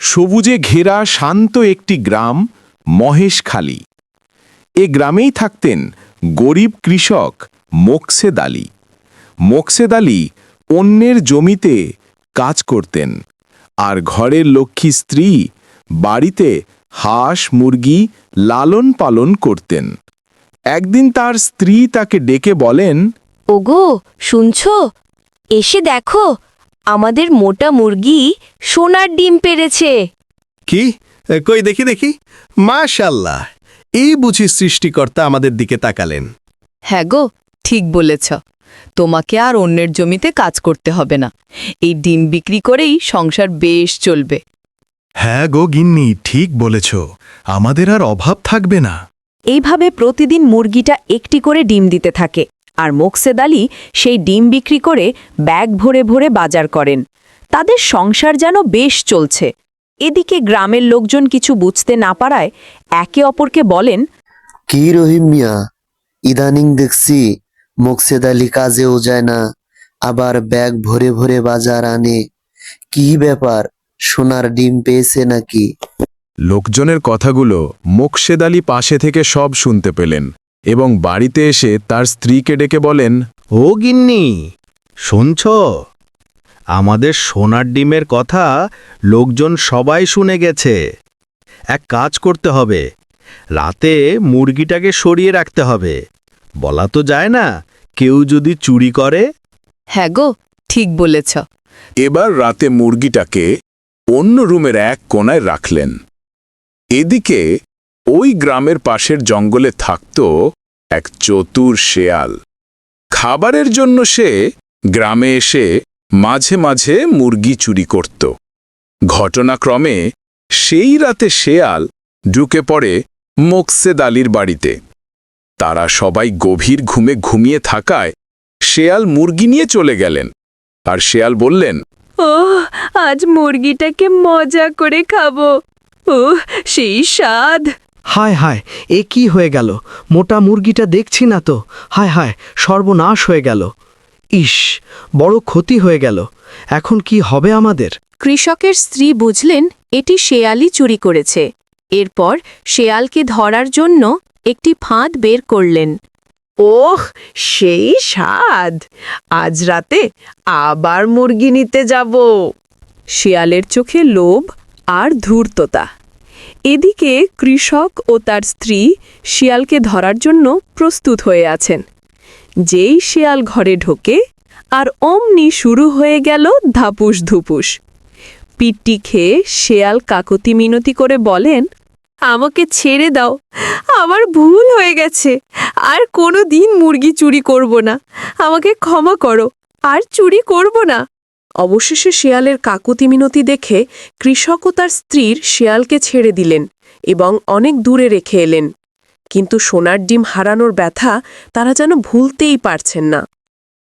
সবুজে ঘেরা শান্ত একটি গ্রাম, মহেশখালী। এ গ্রামেই থাকতেন গরিব কৃষক মোকসেদ আলী। মোকসেদ আলী অন্যের জমিতে কাজ করতেন আর ঘরের লক্ষ্মী স্ত্রী বাড়িতে হাঁস, মুরগি লালন পালন করতেন। একদিন তার স্ত্রী তাকে ডেকে বলেন, ওগো, শুনছ? এসে দেখো আমাদের মোটা মুরগি সোনার ডিম পেরেছে। কি? কই দেখি দেখি। মাশাল্লাহ এই বুঝি সৃষ্টিকর্তা আমাদের দিকে তাকালেন। হ্যাঁ গো ঠিক বলেছ। তোমাকে আর অন্যের জমিতে কাজ করতে হবে না। এই ডিম বিক্রি করেই সংসার বেশ চলবে। হ্যাঁ গো গিন্নি ঠিক বলেছ। আমাদের আর অভাব থাকবে না। এইভাবে প্রতিদিন মুরগিটা একটি করে ডিম দিতে থাকে। আর মোকসেদ আলী সেই ডিম বিক্রি করে ব্যাগ ভরে ভরে বাজার করেন। তাদের সংসার যেন বেশ চলছে। এদিকে গ্রামের লোকজন কিছু বুঝতে না পারায় একে অপরকে বলেন কি রহিম মিয়া ইদানিং দেখছি মোকসেদ আলী কাজেও যায় না আবার ব্যাগ ভরে ভরে বাজার আনে। কি ব্যাপার সোনার ডিম পেয়েছে নাকি? লোকজনের কথাগুলো মোকশেদ আলী পাশে থেকে সব শুনতে পেলেন। এবং বাড়িতে এসে তার স্ত্রীকে ডেকে বলেন ও গিন্নি শুনছ? আমাদের সোনার ডিমের কথা লোকজন সবাই শুনে গেছে। এক কাজ করতে হবে রাতে মুরগিটাকে সরিয়ে রাখতে হবে। বলা তো যায় না কেউ যদি চুরি করে। হ্যাঁ গো ঠিক বলেছ। এবার রাতে মুরগিটাকে অন্য রুমের এক কোনায় রাখলেন। এদিকে ওই গ্রামের পাশের জঙ্গলে থাকত এক চতুর শেয়াল। খাবারের জন্য সে গ্রামে এসে মাঝে মাঝে মুরগি চুরি করত। ঘটনাক্রমে সেই রাতে শেয়াল ঢুকে পড়ে মোকসেদ আলীর বাড়িতে। তারা সবাই গভীর ঘুমে ঘুমিয়ে থাকায় শেয়াল মুরগি নিয়ে চলে গেলেন। আর শেয়াল বললেন ও আজ মুরগিটাকে মজা করে খাব। ও সেই স্বাদ! হায় হায় এ কি হয়ে গেল? মোটা মুরগিটা দেখছি না তো। হায় হায় সর্বনাশ হয়ে গেল। ইস বড় ক্ষতি হয়ে গেল। এখন কি হবে আমাদের? কৃষকের স্ত্রী বুঝলেন এটি শেয়ালই চুরি করেছে। এরপর শেয়ালকে ধরার জন্য একটি ফাঁদ বের করলেন। ওহ সেই স্বাদ! আজ রাতে আবার মুরগি নিতে যাব। শেয়ালের চোখে লোভ আর ধূর্ততা। এদিকে কৃষক ও তার স্ত্রী শিয়ালকে ধরার জন্য প্রস্তুত হয়ে আছেন। যেই শিয়াল ঘরে ঢোকে, আর অমনি শুরু হয়ে গেল ধাপুস ধুপুস পিট্টি খেয়ে শেয়াল কাকতি মিনতি করে বলেন, আমাকে ছেড়ে দাও, আমার ভুল হয়ে গেছে, আর কোনো দিন মুরগি চুরি করব না। আমাকে ক্ষমা করো, আর চুরি করব না। অবশেষে শিয়ালের কাকুতি মিনতি দেখে কৃষক ও তার স্ত্রীর শিয়ালকে ছেড়ে দিলেন এবং অনেক দূরে রেখে এলেন। কিন্তু সোনার ডিম হারানোর ব্যথা তারা যেন ভুলতেই পারছেন না।